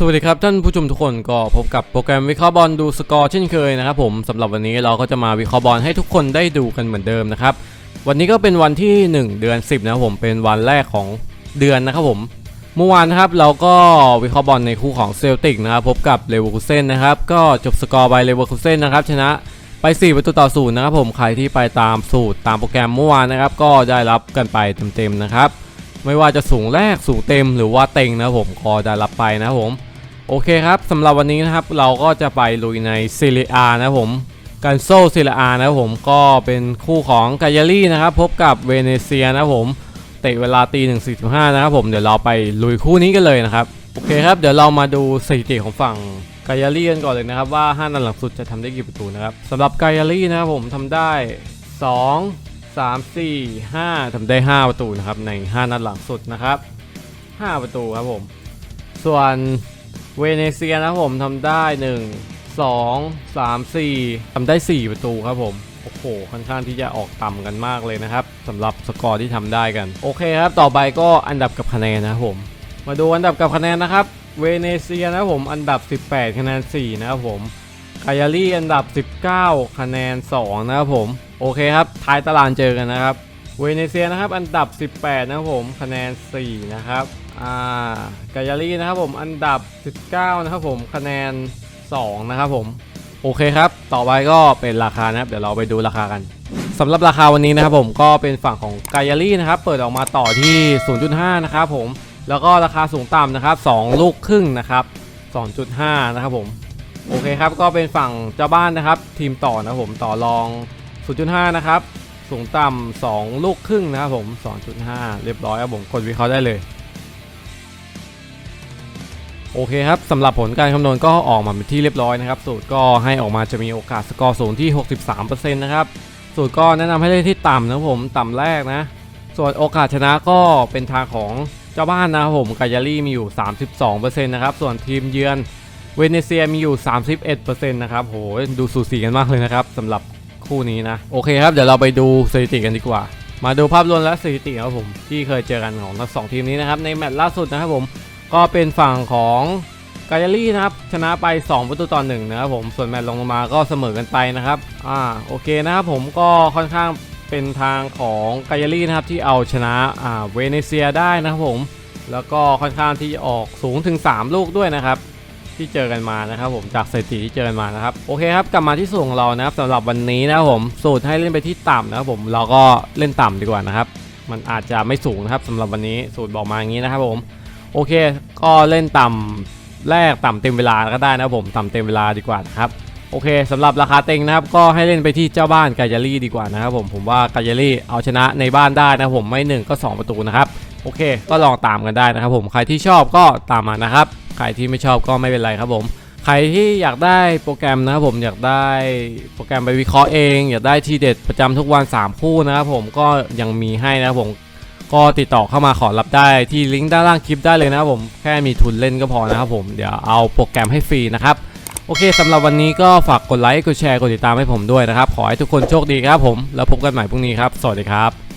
สวัสดีครับท่านผู้ชมทุกคนก็พบกับโปรแกรมวิเคราะห์บอลดูสกอร์เช่นเคยนะครับผมสำหรับวันนี้เราก็จะมาวิเคราะห์บอลให้ทุกคนได้ดูกันเหมือนเดิมนะครับวันนี้ก็เป็นวันที่ 1 เดือน 10 นะครับผมเป็นวันแรกของเดือนนะครับผมเมื่อวานนะครับเราก็วิเคราะห์บอลในคู่ของเซลติกนะครับพบกับเลเวอร์คูเซนนะครับก็จบสกอร์ไปเลเวอร์คูเซนนะครับชนะไป 4 ประตูต่อศูนย์นะครับผมใครที่ไปตามสูตรตามโปรแกรมเมื่อวานนะครับก็ได้รับกันไปเต็มๆนะครับไม่ว่าจะสูงแรกสูงเต็มหรือว่าเต็งนะผมก็ได้รับไปนะผม โอเคครับสำหรับวันนี้นะครับเราก็จะไปลุยในซีเรียนะผมกันโซซีเรียนะผมก็เป็นคู่ของกายารี่นะครับพบกับเวเนเซียนะผมเตะเวลาตีหนึ่งสี่สิบห้านะครับผมเดี๋ยวเราไปลุยคู่นี้กันเลยนะครับโอเคครับเดี๋ยวเรามาดูสถิติของฝั่งกายารี่กันก่อนเลยนะครับว่า5นัดหลังสุดจะทำได้กี่ประตูนะครับสำหรับกายารี่นะครับผมทำได้ 2 3 4 5ทำได้ 5 ประตูนะครับใน 5 นัดหลังสุดนะครับ 5 ประตูครับผม ส่วน เวเนเซียนะผมทำได้ 1 2 3 4ทำได้ 4 ประตูครับผม โอ้โห ค่อนข้างที่จะออกต่ำกันมากเลยนะครับสำหรับสกอร์ที่ทำได้กัน โอเคครับ ต่อไปก็อันดับกับคะแนนนะครับผม มาดูอันดับกับคะแนนนะครับ เวเนเซียนะผมอันดับ 18 คะแนน 4 นะครับผมกายารี่อันดับ 19 คะแนน 2 นะครับผม โอเคครับ ท้ายตารางเจอกันนะครับ เวเนเซียนะครับ อันดับ 18 นะครับผมคะแนน 4 นะครับอ่ากายารีนะครับผมอันดับ 19 นะครับผมคะแนน 2 นะครับผมโอเคครับ ต่อไปก็เป็นราคานะครับ เดี๋ยวเราไปดูราคากันสำหรับราคาวันนี้นะครับผมก็เป็นฝั่งของกายารีนะครับ เปิดออกมาต่อที่ 0.5 นะครับผมแล้วก็ราคาสูงต่ำนะครับ 2 ลูกครึ่งนะครับ 2.5 นะครับผมโอเคครับก็เป็นฝั่งเจ้าบ้านนะครับ ทีมต่อนะครับผมต่อรอง 0.5 นะครับ สูงต่ำ2ลูกครึ่งนะครับผม 2.5 เรียบร้อยครับผมกดวิเคราะห์ได้เลย โอเคครับสำหรับผลการคำนวณก็ออกมาเป็นที่เรียบร้อยนะครับ สูตรก็ให้ออกมาจะมีโอกาสสกอร์สูงที่ 63%นะครับ สูตรก็แนะนำให้เล่นที่ต่ำนะครับผมต่ำแรกนะ ส่วนโอกาสชนะก็เป็นทางของเจ้าบ้านนะครับผมกายารี่มีอยู่ 32%นะครับ ส่วนทีมเยือนเวเนเซียมีอยู่ 31%นะครับโหดูสูสีกันมากเลยนะครับสำหรับ คู่นี้นะ โอเคครับ เดี๋ยวเราไปดูสถิติกันดีกว่า มาดูภาพรวมและสถิติครับผม ที่เคยเจอกันของทั้งสองทีมนี้นะครับ ในแมตช์ล่าสุดนะครับผมก็เป็นฝั่งของกายารี่นะครับ ชนะไป 2 ประตูต่อหนึ่งนะครับผมส่วนแมตช์ลงมาก็เสมอกันไปนะครับอ่าโอเคนะครับผมก็ค่อนข้างเป็นทางของกายารี่นะครับที่เอาชนะอ่าเวเนเซียได้นะครับผม แล้วก็ค่อนข้างที่ออกสูงถึง 3 ลูกด้วยนะครับ ที่เจอกันมานะครับผมจากสถิติที่เจอกันมานะครับโอเคครับกลับมาที่สูตรของเรานะครับสำหรับวันนี้นะครับผมสูตรให้เล่นไปที่ต่ำนะครับผมเราก็เล่นต่ำดีกว่านะครับมันอาจจะไม่สูงนะครับสำหรับวันนี้สูตรบอกมาอย่างนี้นะครับผมโอเค ก็เล่นต่ำแรกต่ำเต็มเวลาก็ได้นะครับผมต่ำเต็มเวลาดีกว่านะครับโอเคสำหรับราคาเต็งนะครับก็ให้เล่นไปที่เจ้าบ้านกายารี่ดีกว่านะครับผมผมว่ากายารี่เอาชนะในบ้านได้นะครับผมไม่หนึ่งก็ 2 ประตูนะครับ โอเค ก็ลองตามกันได้นะครับผม ใครที่ชอบก็ตามมานะครับ ใครที่ไม่ชอบก็ไม่เป็นไรครับผม ใครที่อยากได้โปรแกรมนะครับผม อยากได้โปรแกรมไปวิเคราะห์เอง อยากได้ทีเด็ดประจำทุกวัน 3 คู่นะครับผม ก็ยังมีให้นะครับผม ก็ติดต่อเข้ามาขอรับได้ที่ลิงก์ด้านล่างคลิปได้เลยนะครับผม แค่มีทุนเล่นก็พอนะครับผม เดี๋ยวเอาโปรแกรมให้ฟรีนะครับ โอเคสำหรับวันนี้ก็ฝากกดไลค์ กดแชร์ กดติดตามให้ผมด้วยนะครับ ขอให้ทุกคนโชคดีครับผม แล้วพบกันใหม่พรุ่งนี้ครับ สวัสดีครับ